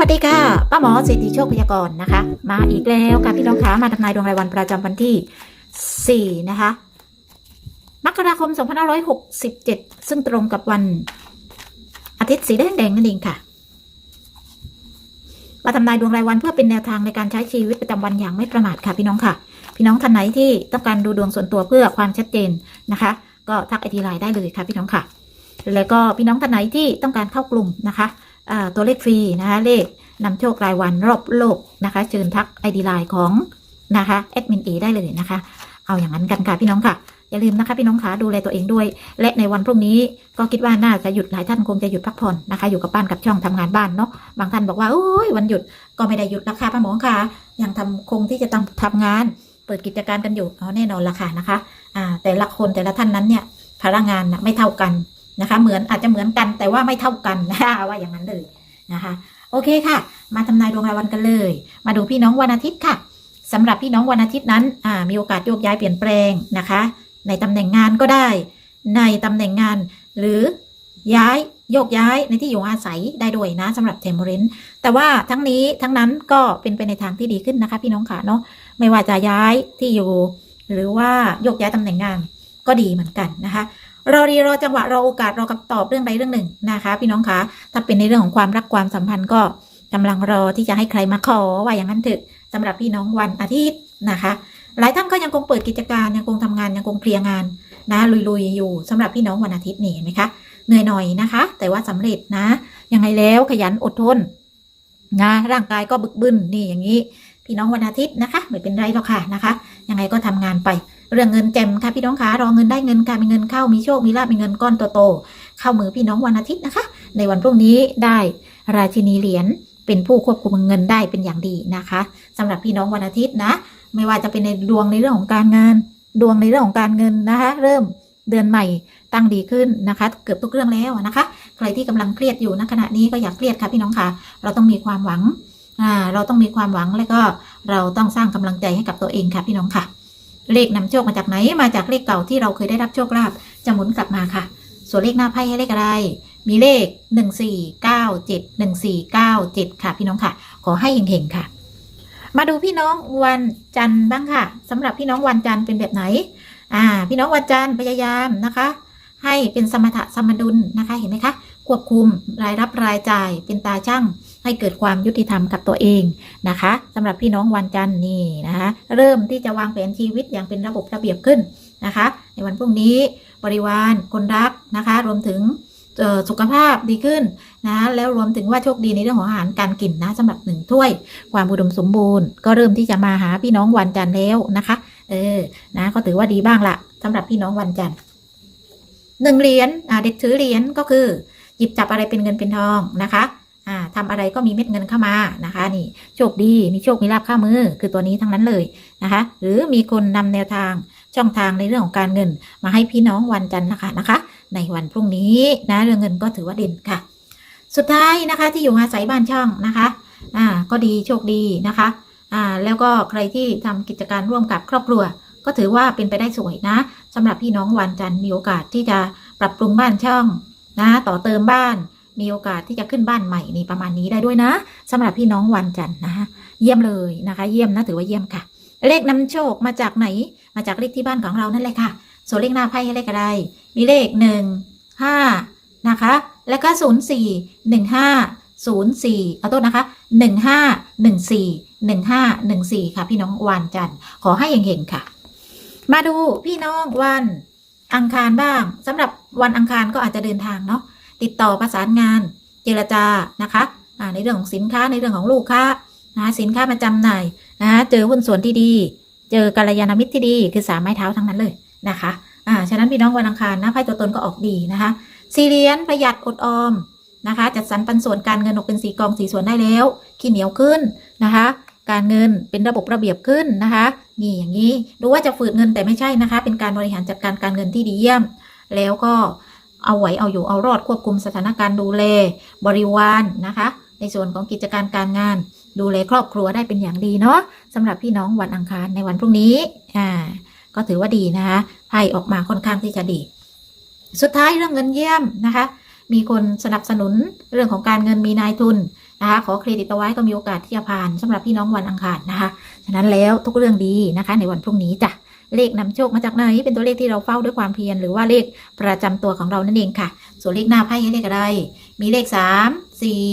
วัสดีค่ะ ป้าหมอสิทธิโชคพยากรณ์นะคะ มาอีกแล้วค่ะพี่น้องคะมาทำนายดวงรายวันประจำวันที่ 4 นะคะ มกราคม 2567 ซึ่งตรงกับวัน อาทิตย์สีแดงแดงๆนั่นเองค่ะมาทำนายดวงรายวันเพื่อเป็นแนวทางในการใช้ชีวิตประจำวันอย่างไม่ประมาทค่ะพี่น้องค่ะ พี่น้องท่านไหนที่ต้องการดูดวงส่วนตัวเพื่อความชัดเจนนะคะ ก็ทักไอทีไลน์ได้เลยค่ะพี่น้องค่ะ แล้วก็พี่น้องท่านไหนที่ต้องการเข้ากลุ่มนะคะอ่า ตัวเลขฟรีนะคะเลขนำโชครายวันรอบโลกนะคะ เชิญทักไอดีไลน์ของนะคะแอดมินเอได้เลยนะคะ เอาอย่างนั้นกันค่ะพี่น้องค่ะ อย่าลืมนะคะพี่น้องขาดูแลตัวเองด้วย และในวันพรุ่งนี้ก็คิดว่าน่าจะหยุดหลายท่านคงจะหยุดพักผ่อนนะคะ อยู่กับบ้านกับช่องทำงานบ้านเนาะบางท่านบอกว่าโอ้ยวันหยุดก็ไม่ได้หยุดราคาป้าหมอค่ะยังทำคงที่จะต้องทำงาน เปิดกิจการกันอยู่อ๋อแน่นอนละค่ะนะคะ อ่า แต่ละคนแต่ละท่านนั้นเนี่ยพลังงานนะไม่เท่ากัน นะคะ เหมือนอาจจะเหมือนกันแต่ว่าไม่เท่ากันนะคะว่าอย่างนั้นเลยนะคะ โอเคค่ะ มาทำนายดวงรายวันกันเลย มาดูพี่น้องวันอาทิตย์ค่ะสำหรับพี่น้องวันอาทิตย์นั้นมีโอกาสโยกย้ายเปลี่ยนแปลงนะคะ ในตำแหน่งงานก็ได้ ในตำแหน่งงาน หรือย้ายโยกย้ายในที่อยู่อาศัยได้ด้วยนะสำหรับเทมโบเรนแต่ว่าทั้งนี้ทั้งนั้นก็เป็นไปในทางที่ดีขึ้นนะคะ พี่น้องค่ะเนาะไม่ว่าจะย้ายที่อยู่ หรือว่าโยกย้ายตำแหน่งงานก็ดีเหมือนกันนะคะ รอรีรอจังหวะรอโอกาสรอคำตอบเรื่องใดเรื่องหนึ่งนะคะ พี่น้องคะถ้าเป็นในเรื่องของความรักความสัมพันธ์ก็กำลังรอที่จะให้ใครมาขอว่าอย่างนั้นเถอะสำหรับพี่น้องวันอาทิตย์นะคะ หลายท่านก็ยังคงเปิดกิจการยังคงทำงานยังคงเคลียร์งานนะลุยๆอยู่สำหรับพี่น้องวันอาทิตย์นี่เห็นไหมคะเหนื่อยหน่อยนะคะ แต่ว่าสำเร็จนะยังไงแล้วขยันอดทนนะร่างกายก็บึกบึนนี่อย่างนี้ พี่น้องวันอาทิตย์นะคะ ไม่เป็นไรหรอกค่ะนะคะ ยังไงก็ทำงานไป เรื่องเงินแจมค่ะพี่น้องคะรอเงินได้เงินค่ะมีเงินเข้ามีโชคมีลาภมีเงินก้อนโตๆเข้ามือพี่น้องวันอาทิตย์นะคะ ในวันพรุ่งนี้ได้ราชินีเหรียญเป็นผู้ควบคุมเงินได้เป็นอย่างดีนะคะสำหรับพี่น้องวันอาทิตย์นะ ไม่ว่าจะเป็นในดวงในเรื่องของการงาน ดวงในเรื่องของการเงินนะคะ เริ่มเดือนใหม่ตั้งดีขึ้นนะคะ เกือบทุกเรื่องแล้วนะคะ ใครที่กำลังเครียดอยู่ณขณะนี้ก็อย่าเครียดค่ะพี่น้องค่ะ เราต้องมีความหวังเราต้องมีความหวังแล้วก็เราต้องสร้างกำลังใจให้กับตัวเองค่ะพี่น้องค่ะ เลขนำโชคมาจากไหน มาจากเลขเก่าที่เราเคยได้รับโชคลาภจะหมุนกลับมาค่ะ ส่วนเลขหน้าไพ่ให้เลขอะไร มีเลข 1497 1497 ค่ะ พี่น้องค่ะ ขอให้เฮงๆค่ะ มาดูพี่น้องวันจันทร์บ้างค่ะสำหรับพี่น้องวันจันทร์เป็นแบบไหน อ่า พี่น้องวันจันทร์พยายามนะคะ ให้เป็นสมถะสมดุลนะคะ เห็นไหมคะ ควบคุมรายรับรายจ่ายเป็นตาช่าง ให้เกิดความยุติธรรมกับตัวเองนะคะสำหรับพี่น้องวันจันทร์นี่นะคะเริ่มที่จะวางแผนชีวิตอย่างเป็นระบบระเบียบขึ้นนะคะ ในวันพรุ่งนี้บริวารคนรักนะคะ รวมถึงสุขภาพดีขึ้นนะแล้วรวมถึงว่าโชคดีในเรื่องของอาหารการกินนะสำหรับหนึ่งถ้วย ความอุดมสมบูรณ์ ก็เริ่มที่จะมาหาพี่น้องวันจันทร์แล้วนะคะเออนะก็ถือว่าดีบ้างละสำหรับพี่น้องวันจันทร์หนึ่งเหรียญเด็กถือเหรียญก็คือ หยิบจับอะไรเป็นเงินเป็นทองนะคะ อ่าทำอะไรก็มีเม็ดเงินเข้ามานะคะ นี่โชคดีมีโชคมีลาภเข้ามือคือตัวนี้ทั้งนั้นเลยนะคะ หรือมีคนนำแนวทางช่องทางในเรื่องของการเงิน มาให้พี่น้องวันจันทร์นะคะนะคะ ในวันพรุ่งนี้นะเรื่องเงินก็ถือว่าเด่นค่ะ สุดท้ายนะคะที่อยู่อาศัยบ้านช่องนะคะอ่าก็ดีโชคดีนะคะอ่าแล้วก็ใครที่ทำกิจการร่วมกับครอบครัว ก็ถือว่าเป็นไปได้สวยนะสำหรับพี่น้องวันจันทร์มีโอกาสที่จะปรับปรุงบ้านช่องนะต่อเติมบ้าน มีโอกาสที่จะขึ้นบ้านใหม่นี่ประมาณนี้ได้ด้วยนะสำหรับพี่น้องวันจันทร์นะคะเยี่ยมเลยนะคะ เยี่ยมนะถือว่าเยี่ยมค่ะ เลขนำโชคมาจากไหน มาจากเลขที่บ้านของเรานั่นแหละค่ะ ส่วนเลขหน้าไพ่ให้เลขอะไร มีเลขหนึ่งห้านะคะ แล้วก็ศูนย์สี่หนึ่งห้าศูนย์สี่เอาต้นนะคะหนึ่งห้าหนึ่งสี่หนึ่งห้าหนึ่งสี่ค่ะ พี่น้องวันจันทร์ขอให้เฮงๆค่ะ มาดูพี่น้องวันอังคารบ้างสำหรับวันอังคารก็อาจจะเดินทางเนาะ ติดต่อประสานงานเจรจานะคะในเรื่องของสินค้าในเรื่องของลูกค้านะสินค้ามาจำหน่ายนะเจอหุ้นส่วนที่ดี เจอกัลยาณมิตรที่ดี คือสามไม้เท้าทั้งนั้นเลยนะคะอ่าฉะนั้นพี่น้องวันอังคารนะไพ่ตัวตนก็ออกดีนะคะสี่เหรียญประหยัดอดออมนะคะ จัดสรรปันส่วนการเงินออกเป็นสีกองสีส่วนได้แล้วขี้เหนียวขึ้นนะคะการเงินเป็นระบบระเบียบขึ้นนะคะนี่อย่างนี้ดูว่าจะฝืดเงินแต่ไม่ใช่นะคะ เป็นการบริหารจัดการการเงินที่ดีเยี่ยม แล้วก็ เอาไหวเอาอยู่เอารอดควบคุมสถานการณ์ดูแลบริวารนะคะ ในส่วนของกิจการการงาน ดูแลครอบครัวได้เป็นอย่างดีเนาะสำหรับพี่น้องวันอังคารในวันพรุ่งนี้อ่าก็ถือว่าดีนะคะไพ่ออกมาค่อนข้างที่จะดี สุดท้ายเรื่องเงินเยี่ยมนะคะ มีคนสนับสนุนเรื่องของการเงินมีนายทุนนะคะขอเครดิตเอาไว้ก็มีโอกาสที่จะผ่านสำหรับพี่น้องวันอังคารนะคะฉะนั้นแล้วทุกเรื่องดีนะคะ ในวันพรุ่งนี้จ้ะ เลขนำโชคมาจากไหน เป็นตัวเลขที่เราเฝ้าด้วยความเพียรหรือว่าเลขประจำตัวของเรานั่นเองค่ะ ส่วนเลขหน้าไพ่ให้เลขอะไร มีเลขสามสี่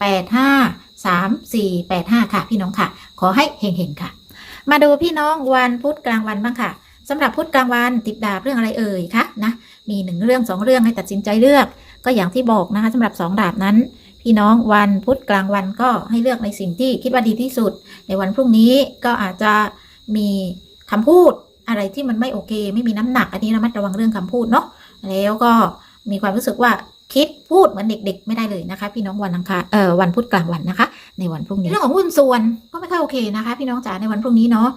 แปดห้าสามสี่แปดห้าค่ะ พี่น้องค่ะ ขอให้เฮงๆค่ะ มาดูพี่น้องวันพุธกลางวันบ้างค่ะสำหรับพุธกลางวันติดดาบเรื่องอะไรเอ่ยคะนะมีหนึ่งเรื่องสองเรื่องให้ตัดสินใจเลือก ก็อย่างที่บอกนะคะสำหรับสองดาบนั้น พี่น้องวันพุธกลางวันก็ให้เลือกในสิ่งที่คิดว่าดีที่สุด ในวันพรุ่งนี้ก็อาจจะมีคำพูด อะไรที่มันไม่โอเค ไม่มีน้ำหนักอันนี้ระมัดระวังเรื่องคำพูดเนาะแล้วก็มีความรู้สึกว่าคิดพูดเหมือนเด็กๆ ไม่ได้เลยนะคะ พี่น้องวันอังคารเอ่อวันพุธกลางวันนะคะ ในวันพรุ่งนี้เรื่องของหุ้นส่วนก็ไม่ค่อยโอเคนะคะ พี่น้องจ๋าในวันพรุ่งนี้เนาะ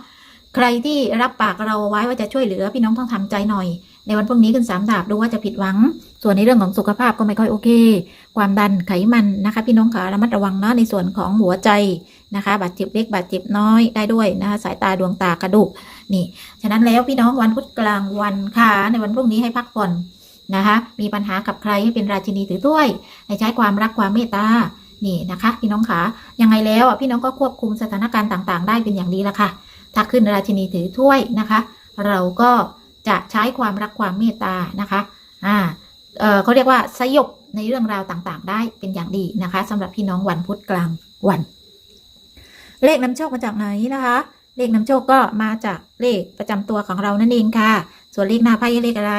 ใครที่รับปากเราไว้ว่าจะช่วยเหลือ พี่น้องต้องทำใจหน่อย ในวันพรุ่งนี้ขึ้นสามดาบดูว่าจะผิดหวัง ส่วนในเรื่องของสุขภาพก็ไม่ค่อยโอเค ความดันไขมันนะคะ พี่น้องขาระมัดระวังเนาะในส่วนของหัวใจนะคะ บาดเจ็บเล็กบาดเจ็บน้อยได้ด้วยนะคะสายตาดวงตากระดูก นี่ฉะนั้นแล้วพี่น้องวันพุธกลางวันค่ะ ในวันพรุ่งนี้ให้พักผ่อนนะคะ มีปัญหากับใครให้เป็นราชินีถือถ้วยให้ใช้ความรักความเมตตานี่นะคะ พี่น้องขายังไงแล้วอะพี่น้องก็ควบคุมสถานการณ์ต่าง ๆ ได้เป็นอย่างดีละค่ะ ถ้าขึ้นราชินีถือถ้วยนะคะ เราก็จะใช้ความรักความเมตตานะคะอ่าเออเขาเรียกว่าสยบในเรื่องราวต่างๆ ได้เป็นอย่างดีนะคะสำหรับพี่น้องวันพุธกลางวัน เลขนำโชคมาจากไหนนะคะ เลขนำโชคก็มาจากเลขประจำตัวของเรานั่นเองค่ะ ส่วนเลขหน้าไพ่เลขอะไร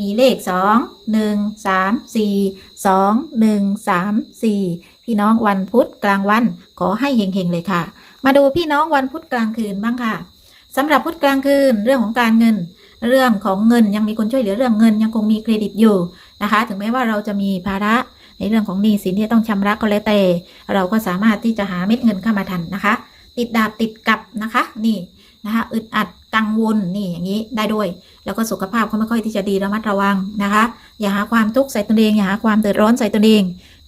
มีเลขสองหนึ่งสามสี่สองหนึ่งสามสี่พี่น้องวันพุธกลางวันขอให้เฮงๆเลยค่ะ มาดูพี่น้องวันพุธกลางคืนบ้างค่ะสำหรับพุธกลางคืนเรื่องของการเงิน เรื่องของเงินยังมีคนช่วยเหลือเรื่องเงินยังคงมีเครดิตอยู่นะคะ ถึงแม้ว่าเราจะมีภาระในเรื่องของหนี้สินที่ต้องชำระก็แล้วแต่เราก็สามารถที่จะหาเม็ดเงินเข้ามาทันนะคะ ติดดาบติดกับนะคะ นี่นะคะอึดอัดกังวลนี่อย่างนี้ได้ด้วย แล้วก็สุขภาพก็ไม่ค่อยที่จะดีระมัดระวังนะคะ อย่าหาความทุกข์ใส่ตนเองอย่าหาความเดือดร้อนใส่ตนเอง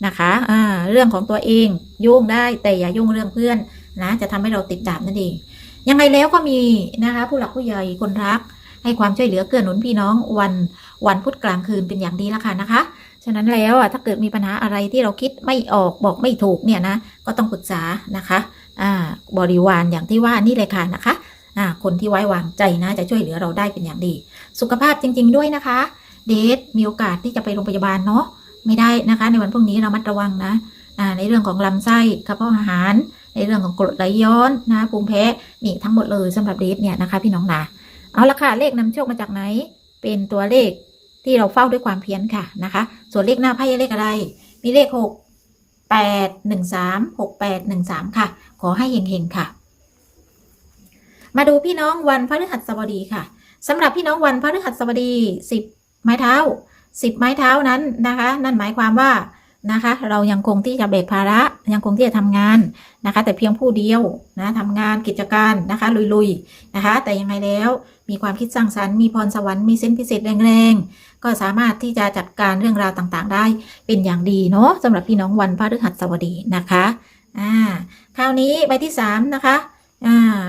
นะคะอ่าเรื่องของตัวเองยุ่งได้แต่อย่ายุ่งเรื่องเพื่อนนะจะทำให้เราติดดาบนั่นเอง ยังไงแล้วก็มีนะคะผู้หลักผู้ใหญ่คนรัก ให้ความช่วยเหลือเกื้อหนุนพี่น้องวันวันพุธกลางคืนเป็นอย่างดีแล้วค่ะนะคะฉะนั้นแล้วอะถ้าเกิดมีปัญหาอะไรที่เราคิดไม่ออกบอกไม่ถูกเนี่ยนะก็ต้องปรึกษานะคะ บริวารอย่างที่ว่านี่เลยค่ะนะคะคนที่ไว้วางใจนะจะช่วยเหลือเราได้เป็นอย่างดี สุขภาพจริง ๆ ด้วยนะคะ เดทมีโอกาสที่จะไปโรงพยาบาลเนาะไม่ได้นะคะ ในวันพรุ่งนี้เรามัดระวังนะในเรื่องของลำไส้กระเพาะอาหาร ในเรื่องของกรดไหลย้อนนะภูมิแพ้นี่ทั้งหมดเลยสำหรับเดทเนี่ยนะคะ พี่น้องนะเอาละค่ะเลขนำโชคมาจากไหน เป็นตัวเลขที่เราเฝ้าด้วยความเพียรค่ะนะคะ ส่วนเลขหน้าไพ่เลขอะไร มีเลขหก แปดหนึ่งสามหกแปดหนึ่งสามค่ะ ขอให้เฮงๆค่ะ มาดูพี่น้องวันพฤหัสบดีค่ะสำหรับพี่น้องวันพฤหัสบดีสิบไม้เท้าสิบไม้เท้านั้นนะคะ นั่นหมายความว่านะคะ เรายังคงที่จะแบกภาระยังคงที่จะทำงานนะคะ แต่เพียงผู้เดียวนะทำงานกิจการนะคะ ลุยๆนะคะ แต่ยังไงแล้วมีความคิดสร้างสรรค์มีพรสวรรค์มีเส้นพิเศษแรง ก็สามารถที่จะจัดการเรื่องราวต่างๆ ได้เป็นอย่างดีเนาะสำหรับพี่น้องวันพฤหัสบดีนะคะอ่าคราวนี้ใบที่ 3 นะคะ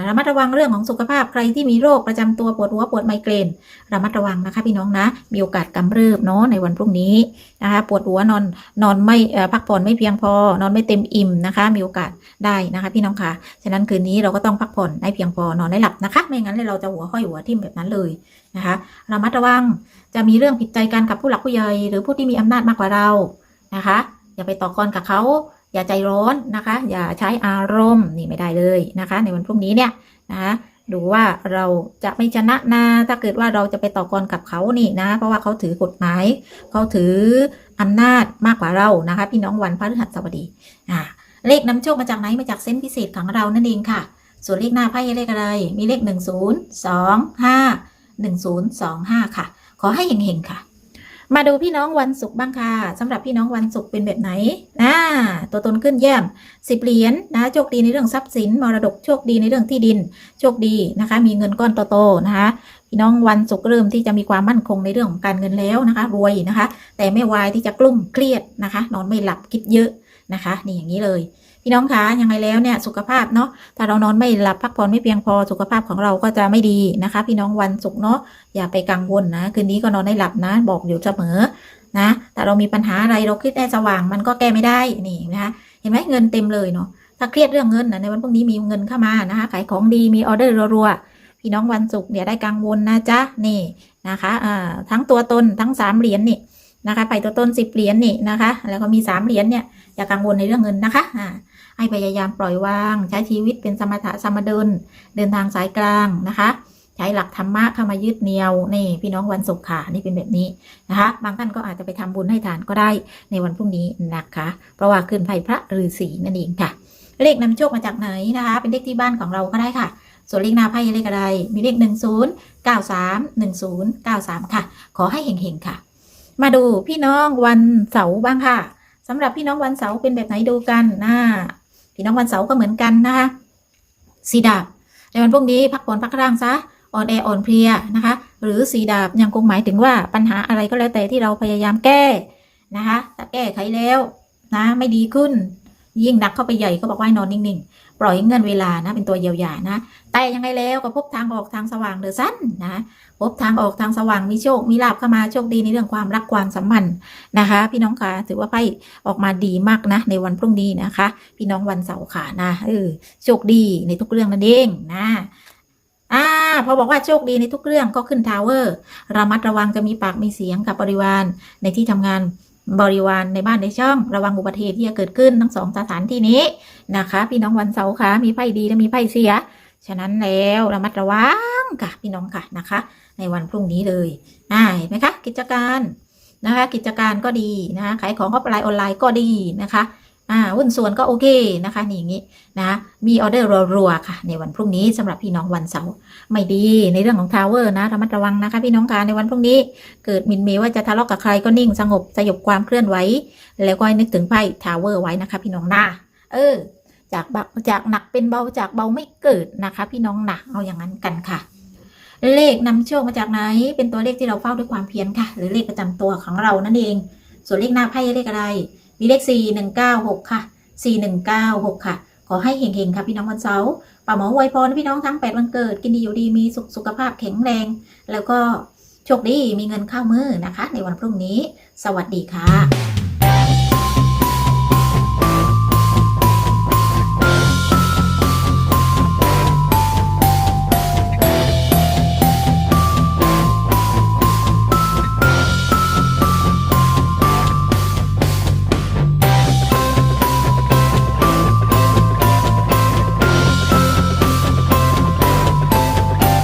ระมัดระวังเรื่องของสุขภาพใครที่มีโรคประจำตัวปวดหัวปวดไมเกรนระมัดระวังนะคะพี่น้องนะ มีโอกาสกำเริบเนาะในวันพรุ่งนี้นะคะปวดหัวนอนนอนไม่พักผ่อนไม่เพียงพอนอนไม่เต็มอิ่มนะคะ มีโอกาสได้นะคะ พี่น้องค่ะฉะนั้นคืนนี้เราก็ต้องพักผ่อนให้เพียงพอนอนได้หลับนะคะ ไม่งั้นเราจะหัวห้อยหัวทิ่มแบบนั้นเลยนะคะระมัดระวังจะมีเรื่องผิดใจกันกับผู้หลักผู้ใหญ่หรือผู้ที่มีอำนาจมากกว่าเรานะคะ อย่าไปต่อกรกับเขา อย่าใจร้อนนะคะ อย่าใช้อารมณ์นี่ไม่ได้เลยนะคะ ในวันพรุ่งนี้เนี่ยนะคะดูว่าเราจะไม่ชนะนาถ้าเกิดว่าเราจะไปต่อกรกับเขานี่นะ เพราะว่าเขาถือกฎหมายเขาถืออำนาจมากกว่าเรานะคะ พี่น้องวันพฤหัสบดีอ่าเลขนำโชคมาจากไหนมาจากเส้นพิเศษของเรานั่นเองค่ะ ส่วนเลขหน้าไพ่เลขอะไร มีเลขหนึ่งศูนย์สองห้าหนึ่งศูนย์สองห้าค่ะ ขอให้เฮงๆค่ะ มาดูพี่น้องวันศุกร์บ้างค่ะสำหรับพี่น้องวันศุกร์เป็นแบบไหนนะตัวตนขึ้นแย้มสิบเหรียญนะโชคดีในเรื่องทรัพย์สินมรดกโชคดีในเรื่องที่ดินโชคดีนะคะ มีเงินก้อนโตๆนะคะ พี่น้องวันศุกร์เริ่มที่จะมีความมั่นคงในเรื่องของการเงินแล้วนะคะ รวยนะคะ แต่ไม่วายที่จะกลุ้มเครียดนะคะ นอนไม่หลับคิดเยอะนะคะ นี่อย่างนี้เลย พี่น้องคะยังไงแล้วเนี่ยสุขภาพเนาะถ้าเรานอนไม่หลับพักผ่อนไม่เพียงพอสุขภาพของเราก็จะไม่ดีนะคะ พี่น้องวันศุกร์เนาะอย่าไปกังวลนะ คืนนี้ก็นอนได้หลับนะ บอกอยู่เสมอนะ แต่เรามีปัญหาอะไรเราคิดได้สว่างมันก็แก้ไม่ได้นี่นะคะเห็นไหมเงินเต็มเลยเนาะถ้าเครียดเรื่องเงินนะในวันพรุ่งนี้มีเงินเข้ามานะคะขายของดีมีออเดอร์รัวๆพี่น้องวันศุกร์เนี่ยได้กังวลนะจ๊ะนี่นะคะอ่าทั้งตัวตนทั้งสามเหรียญนี่นะคะไปตัวตนสิบเหรียญนี่นะคะ แล้วก็มีสามเหรียญเนี่ยอย่ากังวลในเรื่องเงินนะคะอ่า ให้พยายามปล่อยวาง ใช้ชีวิตเป็นสมถะสมดุลเดินทางสายกลางนะคะ ใช้หลักธรรมะเข้ามายึดเหนี่ยวนี่พี่น้องวันศุกร์ค่ะนี่เป็นแบบนี้นะคะ บางท่านก็อาจจะไปทำบุญให้ทานก็ได้ในวันพรุ่งนี้นะคะ เพราะว่าขึ้นไพ่พระฤาษีนั่นเองค่ะ เลขนำโชคมาจากไหนนะคะ เป็นเลขที่บ้านของเราก็ได้ค่ะส่วนเลขหน้าไพ่เลขอะไร มีเลข 1 0 9 3 1 0 9 3 ค่ะ ขอให้เฮงๆ ค่ะ มาดูพี่น้องวันเสาร์บ้างค่ะสำหรับพี่น้องวันเสาร์เป็นแบบไหนดูกันนะ พี่น้องวันเสาร์ก็เหมือนกันนะคะสีดาบในวันพรุ่งนี้พักผ่อนพักร่างซะอ่อนแออ่อนเพลียนะคะ หรือสีดาบยังคงหมายถึงว่าปัญหาอะไรก็แล้วแต่ที่เราพยายามแก้นะคะแต่แก้ไขแล้วนะไม่ดีขึ้นยิ่งหนักเข้าไปใหญ่ก็บอกว่านอนนิ่งๆ ล่อยเงินเวลานะ เป็นตัวเยียวยานะ แต่ยังไงแล้วก็พบทางออกทางสว่างเดือสั้นนะพบทางออกทางสว่างมีโชค มีลาบเข้ามาโชคดีในเรื่องความรักความสัมพันธ์นะคะ พี่น้องคะถือว่าไพ่ออกมาดีมากนะ ในวันพรุ่งนี้นะคะ พี่น้องวันเสาร์ค่ะนะเออโชคดีในทุกเรื่องนั่นเองนะอ่าพอบอกว่าโชคดีในทุกเรื่องก็ขึ้นทาวเวอร์ระมัดระวังจะมีปากมีเสียงกับบริวารในที่ทำงาน บริวารในบ้านในช่อง ระวังอุบัติเหตุที่จะเกิดขึ้นทั้งสองสถานที่นี้นะคะ พี่น้องวันเสาร์ค่ะมีไพ่ดีและมีไพ่เสีย ฉะนั้นแล้วระมัดระวังค่ะพี่น้องค่ะนะคะ ในวันพรุ่งนี้เลยอ่าเห็นไหมคะ กิจการนะคะ กิจการก็ดีนะคะขายของออนไลน์ออนไลน์ก็ดีนะคะ อ่าหุ้นส่วนก็โอเคนะคะนี่อย่างนี้นะมีออเดอร์รัวๆค่ะ ในวันพรุ่งนี้สำหรับพี่น้องวันเสาร์ไม่ดีในเรื่องของทาวเวอร์นะระมัดระวังนะคะ พี่น้องคะในวันพรุ่งนี้ เกิดมินเมว่าจะทะเลาะกับใครก็นิ่งสงบสยบความเคลื่อนไหวแล้วก็นึกถึงไพ่ทาวเวอร์ไว้นะคะ พี่น้องนะเออ จากเบาจากหนักเป็นเบาจากเบาไม่เกิดนะคะ พี่น้องหนักเอาอย่างนั้นกันค่ะ เลขนำโชคมาจากไหน เป็นตัวเลขที่เราเฝ้าด้วยความเพียรค่ะ หรือเลขประจำตัวของเรานั่นเอง ส่วนเลขหน้าไพ่เลขอะไร มีเลขสี่หนึ่งเก้าหกค่ะสี่หนึ่งเก้าหกค่ะ ขอให้เฮงๆ ค่ะ พี่น้องวันเสาร์ป่าหมอไวยพรพี่น้องทั้งแปดวันเกิด กินดีอยู่ดีมีสุขสุขภาพแข็งแรง แล้วก็โชคดีมีเงินเข้ามือนะคะ ในวันพรุ่งนี้ สวัสดีค่ะ